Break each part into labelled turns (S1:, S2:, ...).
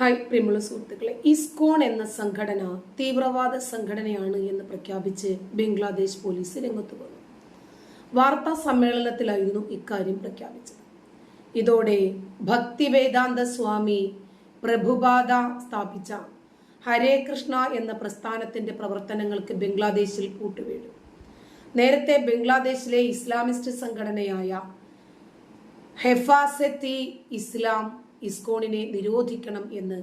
S1: Hi പ്രിമുള സുഹൃത്തുക്കളെ ഇസ്കോൺ എന്ന സംഘടന തീവ്രവാദ സംഘടനയാണ് എന്ന് പ്രഖ്യാപിച്ച് ബംഗ്ലാദേശ് പോലീസ് രംഗത്ത് വന്നു. വാർത്താ സമ്മേളനത്തിലായിരുന്നു ഇക്കാര്യം പ്രഖ്യാപിച്ചത്. ഇതോടെ ഭക്തി വേദാന്ത സ്വാമി പ്രഭുപാദ സ്ഥാപിച്ച ഹരേ കൃഷ്ണ എന്ന പ്രസ്ഥാനത്തിന്റെ പ്രവർത്തനങ്ങൾക്ക് ബംഗ്ലാദേശിൽ കൂട്ടുവീഴും. നേരത്തെ ബംഗ്ലാദേശിലെ ഇസ്ലാമിസ്റ്റ് സംഘടനയായ ഹെഫാസെത്തി ഇസ്ലാം ഇസ്കോണിനെ നിരോധിക്കണം എന്ന്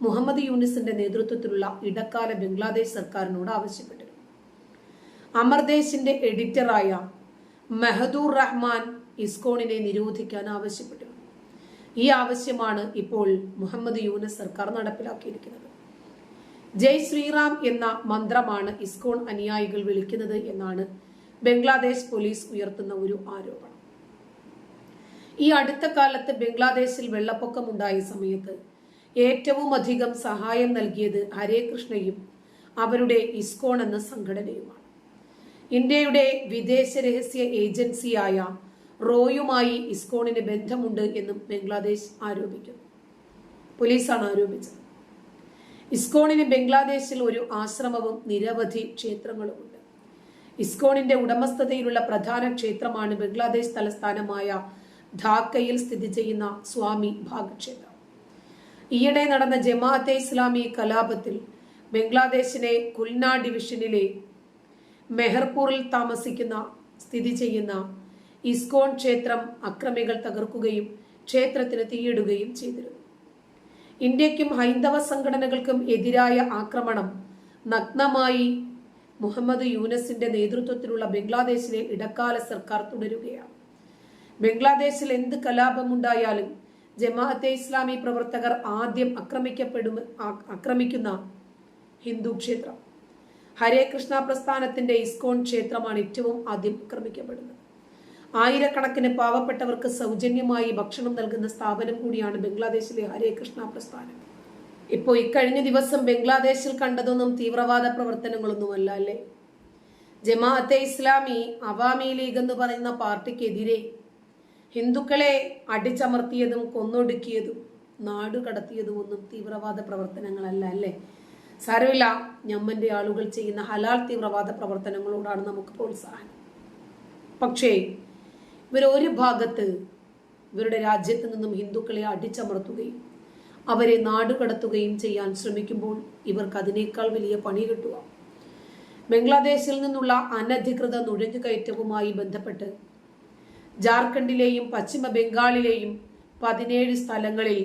S1: മുഹമ്മദ് യൂനിസിന്റെ നേതൃത്വത്തിലുള്ള ഇടക്കാല ബംഗ്ലാദേശ് സർക്കാരിനോട് ആവശ്യപ്പെട്ടിരുന്നു അമർദേശിന്റെ എഡിറ്ററായ മെഹദൂർ റഹ്മാൻ ഇസ്കോണിനെ നിരോധിക്കാൻ ആവശ്യപ്പെട്ടിരുന്നു ഈ ആവശ്യമാണ് ഇപ്പോൾ മുഹമ്മദ് യൂനസ് സർക്കാർ നടപ്പിലാക്കിയിരിക്കുന്നത്. ജയ് ശ്രീറാം എന്ന മന്ത്രമാണ് ഇസ്കോൺ അനുയായികൾ വിളിക്കുന്നത് എന്നാണ് ബംഗ്ലാദേശ് പോലീസ് ഉയർത്തുന്ന ഒരു ആരോപണം. ഈ അടുത്ത കാലത്ത് ബംഗ്ലാദേശിൽ വെള്ളപ്പൊക്കമുണ്ടായ സമയത്ത് ഏറ്റവും അധികം സഹായം നൽകിയത് ഹരേ കൃഷ്ണയും അവരുടെ ഇസ്കോൺ എന്ന സംഘടനയുമാണ്. ഇന്ത്യയുടെ വിദേശ രഹസ്യ ഏജൻസിയായ റോയുമായി ഇസ്കോണിന് ബന്ധമുണ്ട് എന്നും ബംഗ്ലാദേശ് ആരോപിക്കുന്നു. പോലീസാണ് ആരോപിച്ചത്. ഇസ്കോണിന് ബംഗ്ലാദേശിൽ ഒരു ആശ്രമവും നിരവധി ക്ഷേത്രങ്ങളുമുണ്ട്. ഇസ്കോണിന്റെ ഉടമസ്ഥതയിലുള്ള പ്രധാന ക്ഷേത്രമാണ് ബംഗ്ലാദേശ് തലസ്ഥാനമായ ധാക്കയിൽ സ്ഥിതി ചെയ്യുന്ന സ്വാമി ഭാഗക്ഷേത്രം. ഈയിടെ നടന്ന ജമാഅത്തെ ഇസ്ലാമി കലാപത്തിൽ ബംഗ്ലാദേശിലെ കുൽന ഡിവിഷനിലെ മെഹർപൂറിൽ താമസിക്കുന്ന സ്ഥിതി ചെയ്യുന്ന ഇസ്കോൺ ക്ഷേത്രം അക്രമികൾ തകർക്കുകയും ക്ഷേത്രത്തിന് തീയിടുകയും ചെയ്തിരുന്നു. ഇന്ത്യക്കും ഹൈന്ദവ സംഘടനകൾക്കും എതിരായ ആക്രമണം നഗ്നമായി മുഹമ്മദ് യൂനസിന്റെ നേതൃത്വത്തിലുള്ള ബംഗ്ലാദേശിലെ ഇടക്കാല സർക്കാർ തുടരുകയാണ്. ബംഗ്ലാദേശിൽ എന്ത് കലാപമുണ്ടായാലും ജമാഅത്തെ ഇസ്ലാമി പ്രവർത്തകർ ആദ്യം ആക്രമിക്കപ്പെടും ആക്രമിക്കുന്ന ഹിന്ദു ക്ഷേത്രം. ഹരേ കൃഷ്ണ പ്രസ്ഥാനത്തിന്റെ ഇസ്കോൺ ക്ഷേത്രമാണ് ഏറ്റവും ആദ്യം ആക്രമിക്കപ്പെടുന്നത്. ആയിരക്കണക്കിന് പാവപ്പെട്ടവർക്ക് സൗജന്യമായി ഭക്ഷണം നൽകുന്ന സ്ഥാപനം കൂടിയാണ് ബംഗ്ലാദേശിലെ ഹരേ കൃഷ്ണ പ്രസ്ഥാനം. ഇപ്പോൾ ഇക്കഴിഞ്ഞ ദിവസം ബംഗ്ലാദേശിൽ കണ്ടതൊന്നും തീവ്രവാദ പ്രവർത്തനങ്ങളൊന്നുമല്ല അല്ലേ? ജമാഅത്തെ ഇസ്ലാമി അവാമി ലീഗ് എന്ന് പറയുന്ന പാർട്ടിക്കെതിരെ ഹിന്ദുക്കളെ അടിച്ചമർത്തിയതും കൊന്നൊടുക്കിയതും നാടുകടത്തിയതും ഒന്നും തീവ്രവാദ പ്രവർത്തനങ്ങളല്ല അല്ലേ? സാരമില്ല ഞമ്മന്റെ ആളുകൾ ചെയ്യുന്ന ഹലാൽ തീവ്രവാദ പ്രവർത്തനങ്ങളോടാണ് നമുക്ക് പ്രോത്സാഹനം. പക്ഷേ ഇവർ ഒരു ഭാഗത്ത് ഇവരുടെ രാജ്യത്ത് നിന്നും ഹിന്ദുക്കളെ അടിച്ചമർത്തുകയും അവരെ നാടുകടത്തുകയും ചെയ്യാൻ ശ്രമിക്കുമ്പോൾ ഇവർക്ക് അതിനേക്കാൾ വലിയ പണി കിട്ടുക. ബംഗ്ലാദേശിൽ നിന്നുള്ള അനധികൃത നുഴഞ്ഞുകയറ്റവുമായി ബന്ധപ്പെട്ട് ജാർഖണ്ഡിലെയും പശ്ചിമ ബംഗാളിലെയും പതിനേഴ് സ്ഥലങ്ങളിൽ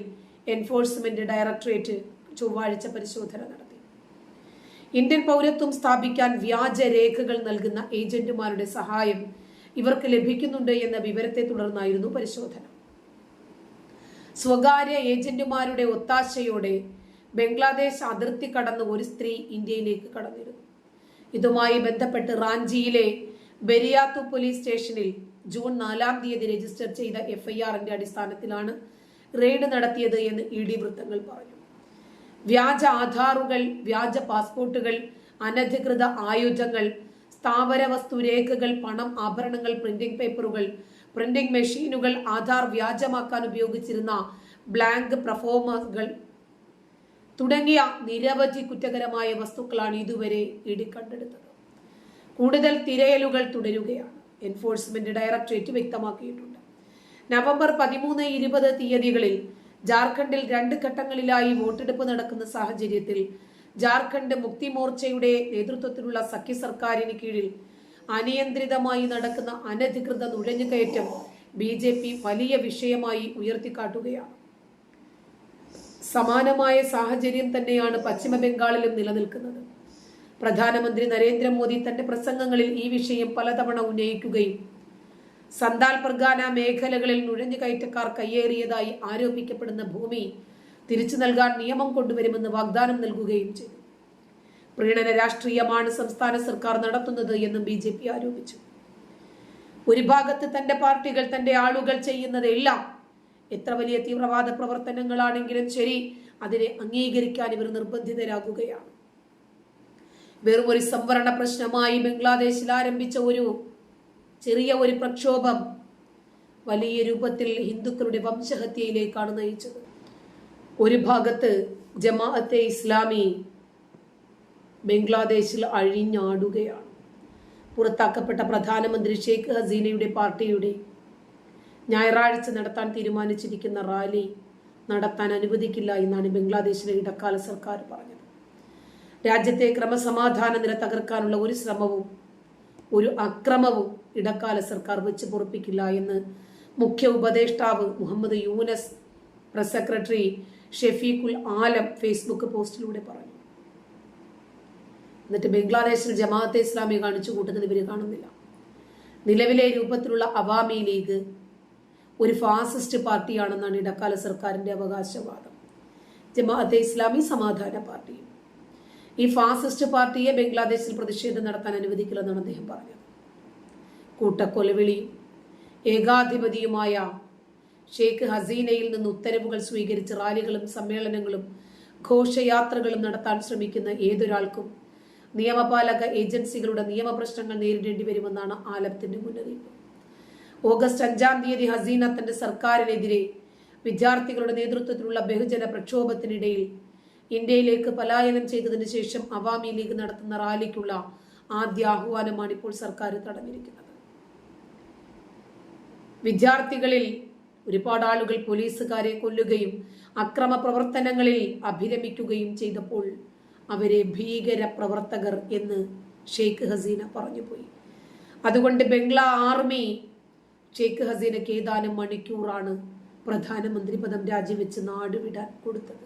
S1: എൻഫോഴ്സ്മെന്റ് ഡയറക്ടറേറ്റ് ചൊവ്വാഴ്ച പരിശോധന നടത്തി. ഇന്ത്യൻ പൗരത്വം സ്ഥാപിക്കാൻ വ്യാജ രേഖകൾ നൽകുന്ന ഏജന്റുമാരുടെ സഹായം ഇവർക്ക് ലഭിക്കുന്നുണ്ട് എന്ന വിവരത്തെ തുടർന്നായിരുന്നു പരിശോധന. സ്വകാര്യ ഏജന്റുമാരുടെ ഒത്താശയോടെ ബംഗ്ലാദേശ് അതിർത്തി കടന്ന് ഒരു സ്ത്രീ ഇന്ത്യയിലേക്ക് കടന്നിരുന്നു. ഇതുമായി ബന്ധപ്പെട്ട് റാഞ്ചിയിലെ ബെരിയാത്തു പോലീസ് സ്റ്റേഷനിൽ ജൂൺ നാലാം തീയതി രജിസ്റ്റർ ചെയ്ത എഫ്ഐആറിന്റെ അടിസ്ഥാനത്തിലാണ് റെയ്ഡ് നടത്തിയത് എന്ന് ഇ ഡി വൃത്തങ്ങൾ പറഞ്ഞു. വ്യാജ ആധാറുകൾ വ്യാജ പാസ്പോർട്ടുകൾ അനധികൃത ആയുധങ്ങൾ സ്ഥാവര വസ്തു രേഖകൾ പണം ആഭരണങ്ങൾ പ്രിന്റിംഗ് പേപ്പറുകൾ പ്രിന്റിംഗ് മെഷീനുകൾ ആധാർ വ്യാജമാക്കാൻ ഉപയോഗിച്ചിരുന്ന ബ്ലാങ്ക് പ്രഫോമുകൾ തുടങ്ങിയ നിരവധി കുറ്റകരമായ വസ്തുക്കളാണ് ഇതുവരെ ഇടി കണ്ടെടുത്തത്. കൂടുതൽ തിരയലുകൾ തുടരുകയാണ്. എൻഫോഴ്സ്മെന്റ് ഡയറക്ടറേറ്റ് വ്യക്തമാക്കിയിട്ടുണ്ട്. നവംബർ പതിമൂന്ന് ഇരുപത് തീയതികളിൽ ജാർഖണ്ഡിൽ രണ്ട് ഘട്ടങ്ങളിലായി വോട്ടെടുപ്പ് നടക്കുന്ന സാഹചര്യത്തിൽ ജാർഖണ്ഡ് മുക്തി മോർച്ചയുടെ നേതൃത്വത്തിലുള്ള സഖ്യ സർക്കാരിന് കീഴിൽ അനിയന്ത്രിതമായി നടക്കുന്ന അനധികൃത നുഴഞ്ഞുകയറ്റം ബി ജെ പി വലിയ വിഷയമായി ഉയർത്തിക്കാട്ടുകയാണ്. സമാനമായ സാഹചര്യം തന്നെയാണ് പശ്ചിമ ബംഗാളിലും നിലനിൽക്കുന്നത്. പ്രധാനമന്ത്രി നരേന്ദ്രമോദി തന്റെ പ്രസംഗങ്ങളിൽ ഈ വിഷയം പലതവണ ഉന്നയിക്കുകയും സന്താൽ പർഗാന മേഖലകളിൽ നുഴഞ്ഞുകയറ്റക്കാർ കയ്യേറിയതായി ആരോപിക്കപ്പെടുന്ന ഭൂമി തിരിച്ചു നൽകാൻ നിയമം കൊണ്ടുവരുമെന്ന് വാഗ്ദാനം നൽകുകയും ചെയ്തു. പ്രീണന രാഷ്ട്രീയമാണ് സംസ്ഥാന സർക്കാർ നടത്തുന്നത് എന്നും ബി ജെ പി ആരോപിച്ചു. ഒരു ഭാഗത്ത് തന്റെ പാർട്ടികൾ തന്റെ ആളുകൾ ചെയ്യുന്നതെല്ലാം എത്ര വലിയ തീവ്രവാദ പ്രവർത്തനങ്ങളാണെങ്കിലും ശരി അതിനെ അംഗീകരിക്കാൻ ഇവർ നിർബന്ധിതരാകുകയാണ്. വെറും ഒരു സംവരണ പ്രശ്നമായി ബംഗ്ലാദേശിൽ ആരംഭിച്ച ഒരു ചെറിയ ഒരു പ്രക്ഷോഭം വലിയ രൂപത്തിൽ ഹിന്ദുക്കളുടെ വംശഹത്യയിലേക്കാണ് നയിച്ചത്. ഒരു ഭാഗത്ത് ജമാഅത്തെ ഇസ്ലാമി ബംഗ്ലാദേശിൽ അഴിഞ്ഞാടുകയാണ്. പുറത്താക്കപ്പെട്ട പ്രധാനമന്ത്രി ഷെയ്ഖ് ഹസീനയുടെ പാർട്ടിയുടെ ഞായറാഴ്ച നടത്താൻ തീരുമാനിച്ചിരിക്കുന്ന റാലി നടത്താൻ അനുവദിക്കില്ല എന്നാണ് ബംഗ്ലാദേശിലെ ഇടക്കാല സർക്കാർ പറഞ്ഞത്. രാജ്യത്തെ ക്രമസമാധാന നില തകർക്കാനുള്ള ഒരു ശ്രമവും ഒരു അക്രമവും ഇടക്കാല സർക്കാർ വെച്ച് പൊറപ്പിക്കില്ല എന്ന് മുഖ്യ ഉപദേഷ്ടാവ് Muhammad Yunus press secretary Shafiqul Alam Facebook പോസ്റ്റിലൂടെ പറഞ്ഞു. എന്നിട്ട് ബംഗ്ലാദേശിൽ ജമാഅത്തെ ഇസ്ലാമി കാണിച്ചു കൂട്ടുന്നത് ഇവർ കാണുന്നില്ല. നിലവിലെ രൂപത്തിലുള്ള അവാമി ലീഗ് ഒരു ഫാസിസ്റ്റ് പാർട്ടിയാണെന്നാണ് ഇടക്കാല സർക്കാരിന്റെ അവകാശവാദം. ജമാഅത്തെ ഇസ്ലാമി സമാധാന പാർട്ടി ഈ ഫാസിസ്റ്റ് പാർട്ടിയെ ബംഗ്ലാദേശിൽ പ്രതിഷേധം നടത്താൻ അനുവദിക്കില്ലെന്നാണ് അദ്ദേഹം പറഞ്ഞത്. കൂട്ടക്കൊലവിളിയും ഏകാധിപതിയുമായ ഷെയ്ഖ് ഹസീനയിൽ നിന്ന് ഉത്തരവുകൾ സ്വീകരിച്ച് റാലികളും സമ്മേളനങ്ങളും ഘോഷയാത്രകളും നടത്താൻ ശ്രമിക്കുന്ന ഏതൊരാൾക്കും നിയമപാലക ഏജൻസികളുടെ നിയമപ്രശ്നങ്ങൾ നേരിടേണ്ടി വരുമെന്നാണ് ആലപ്തിന്റെ മുന്നറിയിപ്പ്. ഓഗസ്റ്റ് അഞ്ചാം തീയതി ഹസീന തന്റെ സർക്കാരിനെതിരെ വിദ്യാർത്ഥികളുടെ നേതൃത്വത്തിലുള്ള ബഹുജന പ്രക്ഷോഭത്തിനിടയിൽ ഇന്ത്യയിലേക്ക് പലായനം ചെയ്തതിനു ശേഷം അവാമി ലീഗ് നടത്തുന്ന റാലിക്കുള്ള ആദ്യ ആഹ്വാനമാണ് ഇപ്പോൾ സർക്കാർ തടഞ്ഞിരിക്കുന്നത്. വിദ്യാർത്ഥികളിൽ ഒരുപാട് ആളുകൾ പോലീസുകാരെ കൊല്ലുകയും അക്രമ പ്രവർത്തനങ്ങളിൽ അഭിരമിക്കുകയും ചെയ്തപ്പോൾ അവരെ ഭീകര പ്രവർത്തകർ എന്ന് ഷെയ്ഖ് ഹസീന പറഞ്ഞുപോയി. അതുകൊണ്ട് ബംഗ്ലാ ആർമി ഷെയ്ഖ് ഹസീനയ്ക്ക് ഏതാനും മണിക്കൂറാണ് പ്രധാനമന്ത്രി പദം രാജിവെച്ച് നാടുവിടാൻ കൊടുത്തത്.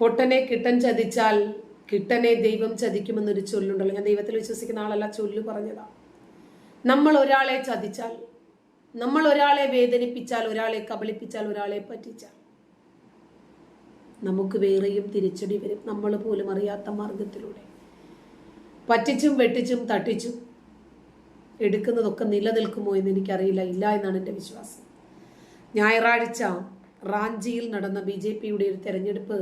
S1: പൊട്ടനെ കിട്ടൻ ചതിച്ചാൽ കിട്ടനെ ദൈവം ചതിക്കുമെന്നൊരു ചൊല്ലുണ്ടല്ലോ. ഞാൻ ദൈവത്തിൽ വിശ്വസിക്കുന്ന ആളല്ല ചൊല്ല് പറഞ്ഞതാ. നമ്മൾ ഒരാളെ ചതിച്ചാൽ നമ്മൾ ഒരാളെ വേദനിപ്പിച്ചാൽ ഒരാളെ കബളിപ്പിച്ചാൽ ഒരാളെ പറ്റിച്ചാൽ നമുക്ക് വേറെയും തിരിച്ചടി വരും. നമ്മൾ പോലും അറിയാത്ത മാർഗത്തിലൂടെ. പറ്റിച്ചും വെട്ടിച്ചും തട്ടിച്ചും എടുക്കുന്നതൊക്കെ നിലനിൽക്കുമോ എന്ന് എനിക്കറിയില്ല. ഇല്ല എന്നാണ് എന്റെ വിശ്വാസം. ഞായറാഴ്ച റാഞ്ചിയിൽ നടന്ന ബി ജെ പിയുടെ ഒരു തെരഞ്ഞെടുപ്പ്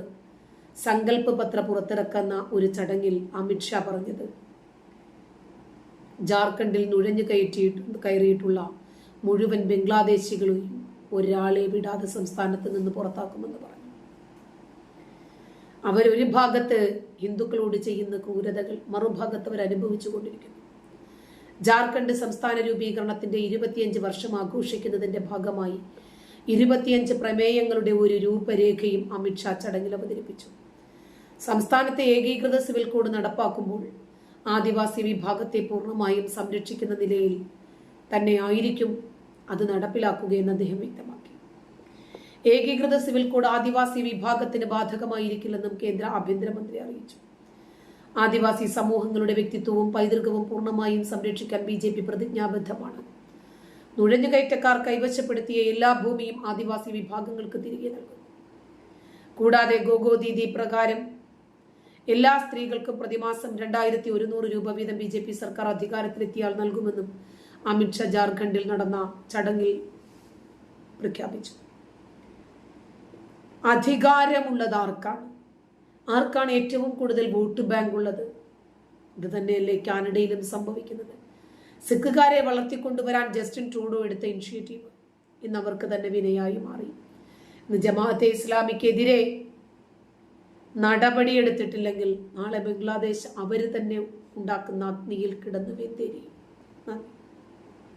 S1: സങ്കല്പ പത്ര പുറത്തിറക്കുന്ന ഒരു ചടങ്ങിൽ അമിത്ഷാ പറഞ്ഞത്. ജാർഖണ്ഡിൽ നുഴഞ്ഞു കയറ്റിയിട്ട് കയറിയിട്ടുള്ള മുഴുവൻ ബംഗ്ലാദേശികളെയും ഒരാളെ വിടാതെ സംസ്ഥാനത്ത് നിന്ന് പുറത്താക്കുമെന്ന് പറഞ്ഞു. അവരൊരു ഭാഗത്ത് ഹിന്ദുക്കളോട് ചെയ്യുന്ന ക്രൂരതകൾ മറുഭാഗത്ത് അവർ അനുഭവിച്ചു കൊണ്ടിരിക്കുന്നു. ജാർഖണ്ഡ് സംസ്ഥാന രൂപീകരണത്തിന്റെ ഇരുപത്തിയഞ്ച് വർഷം ആഘോഷിക്കുന്നതിന്റെ ഭാഗമായി ഇരുപത്തിയഞ്ച് പ്രമേയങ്ങളുടെ ഒരു രൂപരേഖയും അമിത്ഷാ ചടങ്ങിൽ അവതരിപ്പിച്ചു. സംസ്ഥാനത്തെ ഏകീകൃത സിവിൽ കോഡ് നടപ്പാക്കുമ്പോൾ ആദിവാസി വിഭാഗത്തെ പൂർണമായും സംരക്ഷിക്കുന്ന നിലയിൽ തന്നെ ആയിരിക്കും അത് നടപ്പിലാക്കുകയെന്ന് അദ്ദേഹം വ്യക്തമാക്കി. ഏകീകൃത സിവിൽ കോഡ് ആദിവാസി വിഭാഗത്തിന് ബാധകമായിരിക്കില്ലെന്നും കേന്ദ്ര ആഭ്യന്തരമന്ത്രി അറിയിച്ചു. ആദിവാസി സമൂഹങ്ങളുടെ വ്യക്തിത്വവും പൈതൃകവും പൂർണമായും സംരക്ഷിക്കാൻ ബി ജെ പി പ്രതിജ്ഞാബദ്ധമാണ്. നുഴഞ്ഞുകയറ്റക്കാർ കൈവശപ്പെടുത്തിയ എല്ലാ ഭൂമിയും ആദിവാസി വിഭാഗങ്ങൾക്ക് തിരികെ നൽകും കൂടാതെ ഗോഗോ ദീദി പ്രകാരം എല്ലാ സ്ത്രീകൾക്കും പ്രതിമാസം രണ്ടായിരത്തി ഒരുന്നൂറ് രൂപ വീതം ബി ജെ പി സർക്കാർ അധികാരത്തിലെത്തിയാൽ നൽകുമെന്നും അമിത്ഷാ ജാർഖണ്ഡിൽ നടന്ന ചടങ്ങിൽ പ്രഖ്യാപിച്ചു. അധികാരമുള്ളത് ആർക്കാണ് ആർക്കാണ് ഏറ്റവും കൂടുതൽ വോട്ട് ബാങ്ക് ഉള്ളത്? ഇത് തന്നെയല്ലേ കാനഡയിലും സംഭവിക്കുന്നത്. സിഖുകാരെ വളർത്തിക്കൊണ്ടുവരാൻ ജസ്റ്റിൻ ട്രൂഡോ എടുത്ത ഇനിഷ്യേറ്റീവ് ഇന്ന് അവർക്ക് തന്നെ വിനയായി മാറി. ഇന്ന് ജമാഅത്തെ ഇസ്ലാമിക്കെതിരെ നടപടിയെടുത്തിട്ടില്ലെങ്കിൽ നാളെ ബംഗ്ലാദേശ് അവർ തന്നെ ഉണ്ടാക്കുന്ന അഗ്നിയിൽ കിടന്നു വെന്തേരിയും നന്ദി.